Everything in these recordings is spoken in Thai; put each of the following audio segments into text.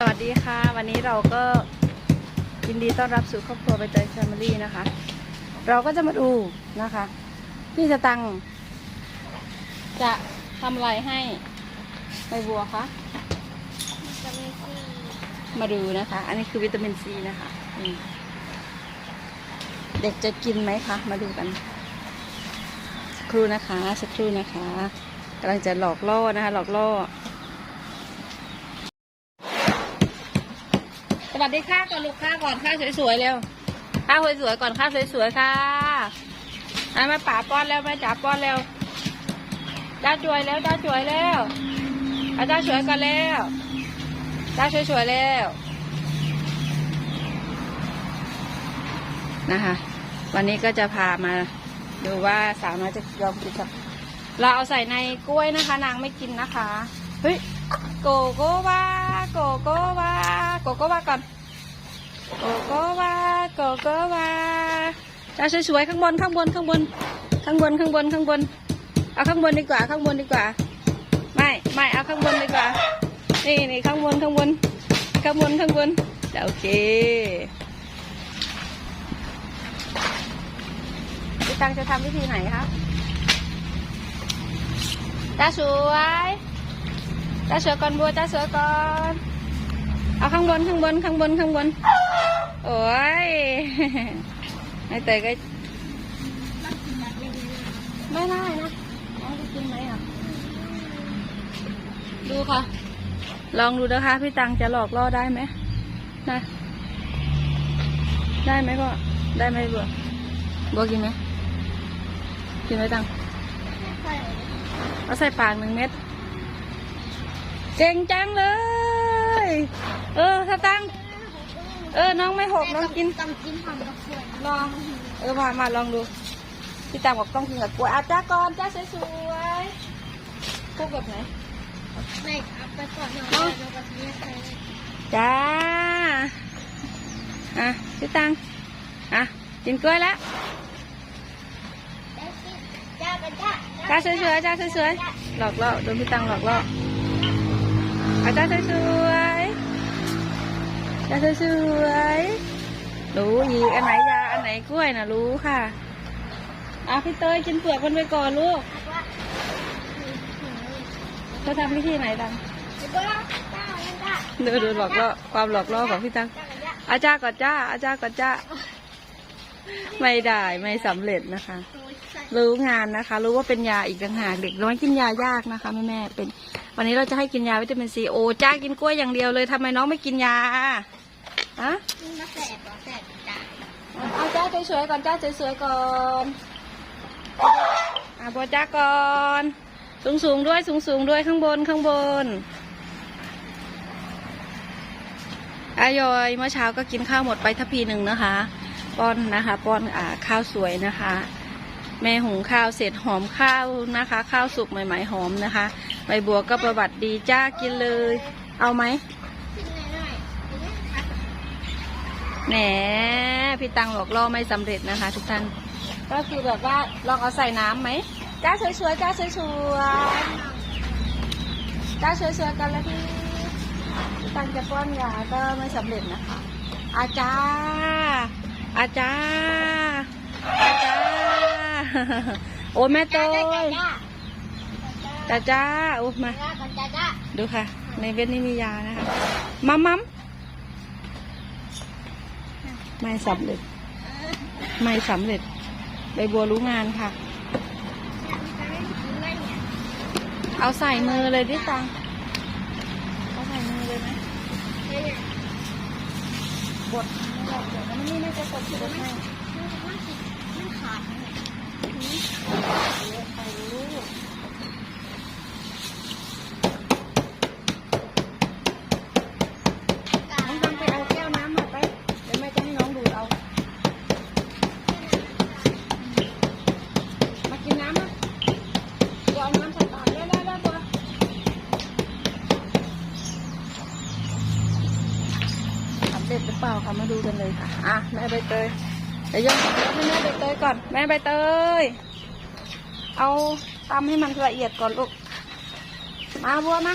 สวัสดีค่ะ วันนี้เราก็ยินดีต้อนรับสู่ครอบครัวใบเตยแฟมิลี่นะคะ เราก็จะมาดูนะคะ พี่สตังจะทำอะไรให้ใบบัวคะมาดูนะคะ อันนี้คือวิตามินซีนะคะเด็กจะกินไหมคะ มาดูกันสักครู่นะคะ สักครู่นะคะกำลังจะหลอกล่อนะคะ หลอกล่อ วัสดีค่ะก่อนลูกค้าก่อนค่าสวยๆเร็วค่าสวยๆก่อนค่าสวยๆค่ะเอามาป่าป้อนแล้วมาจ๋าป้อนแล้วจ้าสวยแล้วจ้าสวยแล้วเอาจ้าสวยก่อนแล้วจ้าสวยๆแล้วนะคะ วันนี้ก็จะพามาดูว่าสาวน้อยจะยอมกินกับเราเอาใส่ในกล้วยนะคะ นางไม่กินนะคะ เฮ้ย โกโกวาโกโกวา โกโกวาก่อนโกโกวาโกโกวาจ้าสวยๆข้างบนข้างบนข้างบน ข้างบนข้างบนข้างบน เอาข้างบนดีกว่าข้างบนดีกว่า ไม่ไม่เอาข้างบนดีกว่า นี่นี่ข้างบนข้างบน ข้างบนข้างบนโอเคพี่ตังจะทำวิธีไหนคะจ้าสวยจ้าสือก่อนบัวจ้าสือก่อน เอาข้างบนข้างบนข้างบนข้างบน โอ้ยไอเตยก็ไม่ได้นะน้องจะกินไหมอะ ดูค่ะ ลองดูนะคะ พี่ตังจะหลอกล่อได้ไหมนะ ได้ไหมพ่อ ได้ไหมบัวบัวกินไหมกินไหมตังเอาใส่ปากหนึ่งเม็ด เก่งจังเลย เออถ้าตั้งเออ น้องไม่หกน้องกิน ตำกินทำกับกล้วยลอง เออ มา มาลองดู พี่ตามบอกต้องกินกับกล้วยอาจ้าก่อนจ้าสวยๆพวกแบบไหน ไม่เอาไปก่อนเนาะเราก็เรียกไปจ้า อะพี่ตัง อะ กินกล้วยแล้วจ้าเป็นจ้าจ้าสวยๆจ้าสวยๆหลอกล่อโดนพี่ตังหลอกล่ออาจ้าสวยๆ จ้าสวยๆรู้อีกอันไหนยาอันไหนกล้วยนะรู้ค่ะอะพี่เตยกินเปลือกมันไปก่อนลูกเขาทำวิธีไหนตังจ้าจ้าจ้าดูดูหลอกล่อความหลอกล่อของพี่ตังจ้าจ้าอาจ้าก่อนจ้าอาจ้าก่อนจ้า ไม่ได้ไม่สำเร็จนะคะ รู้งานนะคะ รู้ว่าเป็นยาอีกต่างหากเด็กน้อยกินยายากนะคะแม่แม่เป็น วันนี้เราจะให้กินยาวิตามินซีโอจ้ากินกล้วยอย่างเดียวเลยทำไมน้องไม่กินยาอะนี่มาแสบเหรอแสบจ้าเอาจ้าสวยๆก่อนจ้าสวยๆก่อนอะบัวจ้าก่อนสูงสูงๆด้วยสูงสูงๆด้วยข้างบนข้างบนอายอยเมื่อเช้าก็กินข้าวหมดไปทัพพีหนึ่งนะคะ ป้อนนะคะ ป้อนอ่าข้าวสวยนะคะ แม่หุงข้าวเสร็จหอมข้าวนะคะ ข้าวสุกใหม่ๆหอมนะคะ ใบบัวก็ประวัติดีจ้ากินเลย เอาไหมขึ้นหน่อยแหนพี่ตังหลอกล่อไม่สำเร็จนะคะ ทุกท่าน ก็คือแบบว่าลองเอาใส่น้ำไหมจ้าสวยๆจ้าสวยๆจ้าสวยๆกันแล้วที่พี่ตังจะป้อนยาก็ไม่สำเร็จนะคะ อาจารย์อาจารย์อาจารย์ โอ้แม่โตจ้ายจ้าจ้าจ้าจ้าโอ้มาจ้าจ้าจ้าดูค่ะ ในเว็บนี้มียานะคะ มัมมัมไม่สำเร็จ ไม่สำเร็จใบบัวรู้งานค่ะ เอาใส่มือเลยดิตังเอาใส่มือเลยไหมบดไม่หรอกเดี๋ยวมันนี่ไม่จะกดบดให้ไค่ะมาดูกันเลยค่ะ อ่ะ แม่ใบเตยเดี๋ยวย่องยกให้แม่ใบเตยก่อน แม่ใบเตย เอาตำให้มันละเอียดก่อนลูก มาบัวมา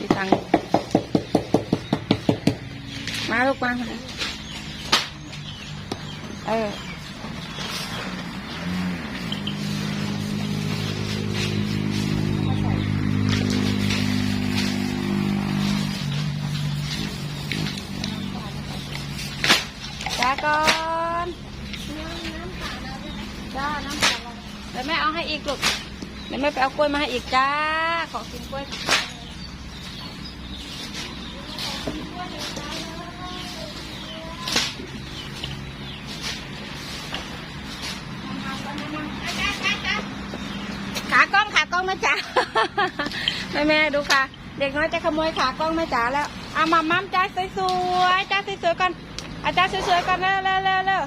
ดีจังมาลูกมา เออ ก่อนจ้าน้ำเปล่าเดี๋ยวแม่เอาให้อีกลูกเดี๋ยวแม่ไปเอากล้วยมาให้อีกจ้า ขอกินกล้วยขากล้องขากล้องแม่จ๋าแม่แม่ดูค่ะ เด็กน้อยจะขโมยขากล้องแม่จ๋าแล้วเอามามั่มจ้าสวยๆจ้าสวยๆก่อน อาจารย์สวยๆก่อนเร็วเร็วเร็วเร็ว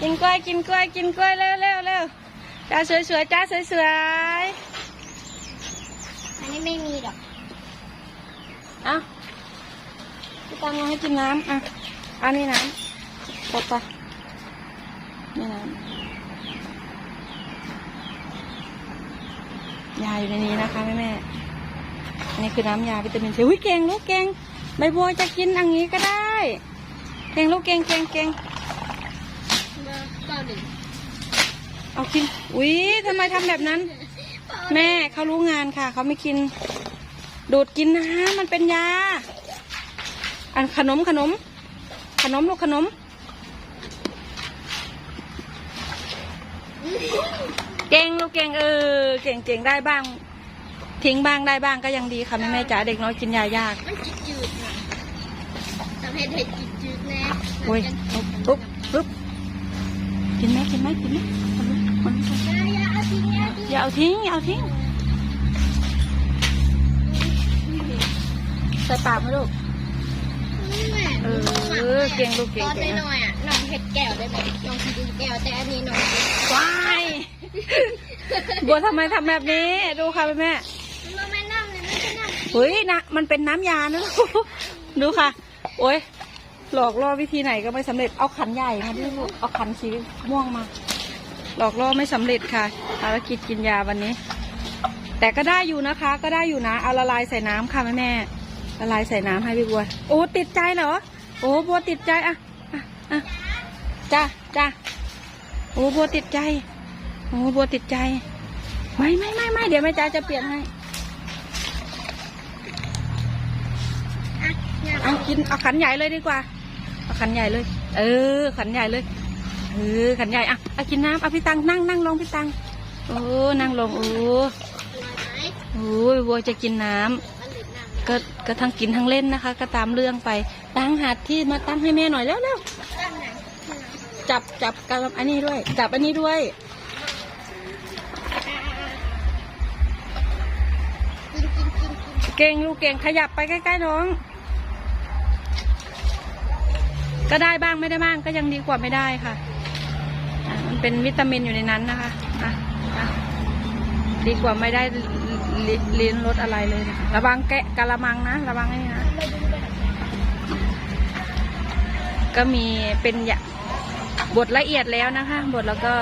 กินกล้วยกินกล้วยกินกล้วยเร็วเร็วเร็วจ้าสวยๆจ้าสวยอันนี้ไม่มีดอกๆเอาพี่ตังเอาให้กินน้ำอะเอานี่น้ำปดไปนี่น้ำยาอยู่ในนี้นะคะแม่แม่ๆอันนี้คือน้ำยาวิตามินซีอุ้ยเก่งลูกเก่งใบบัวจะกินอย่างนี้ก็ได้เก่งลูกเก่งเก่งเก่งเอร์เก้าหนึ่งเอากิน อุ้ยทำไมทำแบบนั้น แม่เขารู้งานค่ะ เขาไม่กิน ดูดกินนะมันเป็นยา อันขนมขนม ขนมลูกขนม เก่งลูกเก่งเออ เก่งเก่งได้บ้าง ทิ้งบ้างได้บ้างก็ยังดีค่ะแม่แม่จ๋าเด็กน้อยกินยายาก มันจืดๆนะทำให้เด็กจืดจืดๆแน่ โอ้ยปุ๊บปุ๊บปุ๊บกินไหมกินไหมกินไหมคนคนอย่าเอาทิ้งอย่าเอาทิ้งใส่ปากไหมลูกเออเก่งลูกเก่งตอนเก่งน้อยอะน้องเห็ดแก้วได้ไหมน้องกินแก้วแต่อันนี้น้องว้ายบัวทำไมทำแบบนี้ ดูค่ะแม่แม่มันไม่น้ำเลยไม่ใช่น้ำเฮ้ยนะมันเป็นน้ำยานะลูกดูค่ะ โอ้ย หลอกล่อวิธีไหนก็ไม่สำเร็จเอาขันใหญ่มาด้วยลูกเอาขันสีม่วงมา หลอกล่อไม่สำเร็จค่ะภารกิจกินยาวันนี้ แต่ก็ได้อยู่นะคะ ก็ได้อยู่นะเอาละลายใส่น้ำค่ะแม่แม่ละลายใส่น้ำให้พี่บัวโอ้ติดใจเหรอโอ้บัวติดใจอะอะอะจ้าจ้าโอ้บัวติดใจโอ้บัวติดใจไม่ไม่ไม่ไม่เดี๋ยวแม่จ้าจะเปลี่ยนให้เนี่ยเอากินเอาขันใหญ่เลยดีกว่า เอาขันใหญ่เลย เออ ขันใหญ่เลย เออ ขันใหญ่อะเอากินน้ำเอาพี่ตังนั่งนั่งลงพี่ตังโอ้นั่งลงโอ้โอ้ยวัวจะกินน้ำมันหลุดน้ำก็ก็ทั้งกินทั้งเล่นนะคะ ก็ตามเรื่องไป ตั้งหาดที่มาตั้งให้แม่หน่อยแล้วแล้วจับจับกับอันนี้ด้วย จับอันนี้ด้วยเก่งลูกเก่งขยับไปใกล้ๆน้อง ก็ได้บ้างไม่ได้บ้างก็ยังดีกว่าไม่ได้ค่ะอะ มันเป็นวิตามินอยู่ในนั้นนะคะอะอะดีกว่าไม่ได้ลิลิ้นรสอะไรเลยนะคะระวังแกะกะละมังนะระวังไอ้นี่นะก็มีเป็นยะบทละเอียดแล้วนะคะ บทแล้วก็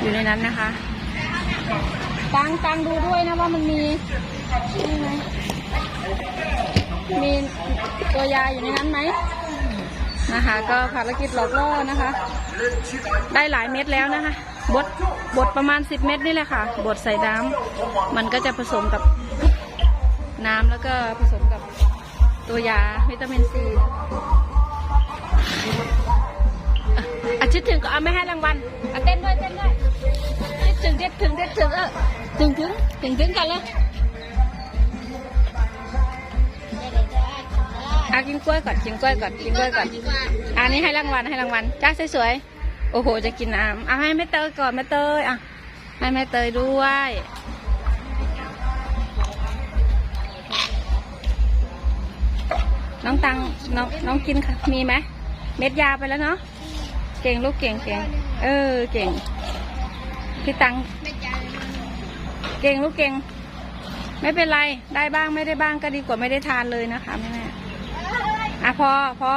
อยู่ในนั้นนะคะตังตังดูด้วยนะว่ามันมีนี่ไหมมีตัวยาอยู่ในนั้นไหม นะคะ ก็ภารกิจหลอกล่อนะคะ ได้หลายเม็ดแล้วนะคะ บดบดประมาณสิบเม็ดนี่แหละค่ะ บดใส่น้ำมันก็จะผสมกับน้ำแล้วก็ผสมกับตัวยาวิตามินซีอาชิดถึงก็เอาไม่ให้รางวัลเต้นด้วยเต้นด้วยชิดถึงเด็ดถึงเด็ดถึงเออถึงถึงถึงถึงกันแล้ว อากินกล้วยก่อนกินกล้วยก่อนกินกล้วยก่อนอันนี้ให้รางวัลให้รางวัลจ้าสวยๆโอ้โหจะกินน้ำเอาให้แม่เตยก่อนแม่เตยอะให้แม่เตยด้วยน้องตังน้องน้องกินค่ะมีไหมเม็ดยาไปแล้วเนาะเก่งลูกเก่งเก่งเออเก่งพี่ตังเก่งลูกเก่ง ไม่เป็นไรได้บ้างไม่ได้บ้างก็ดีกว่าไม่ได้ทานเลยนะคะแม่ อะพอพอ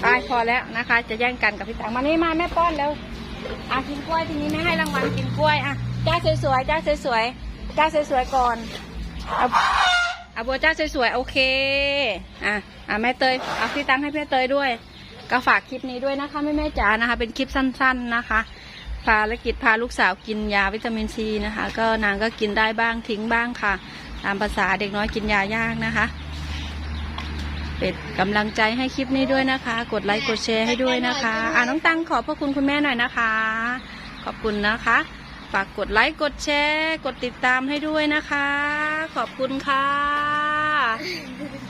ไปพอแล้วนะคะ จะแย่งกันกับพี่ตังมานี่มาแม่ป้อนแล้วอะกินกล้วยทีนี้ไม่ให้รางวัลกินกล้วยอะจ้าสวยๆจ้าสวยๆจ้าสวยๆก่อนเอาเอาบัวจ้าสวยๆโอเคอะอะแม่เตยเอาพี่ตังให้แม่เตยด้วย ก็ฝากคลิปนี้ด้วยนะคะแม่แม่จ๋านะคะ เป็นคลิปสั้น ๆนะคะภารกิจพาลูกสาวกินยาวิตามินซีนะคะ ก็นางก็กินได้บ้างทิ้งบ้างค่ะ ตามภาษาเด็กน้อยกินยายากนะคะ เป็นกำลังใจให้คลิปนี้ด้วยนะคะ กดไลค์กดแชร์ให้ด้วยนะคะ อ่าน้องตังขอบพระคุณคุณแม่หน่อยนะคะ ขอบคุณนะคะ ฝากกดไลค์กดแชร์ กดติดตามให้ด้วยนะคะ ขอบคุณค่ะ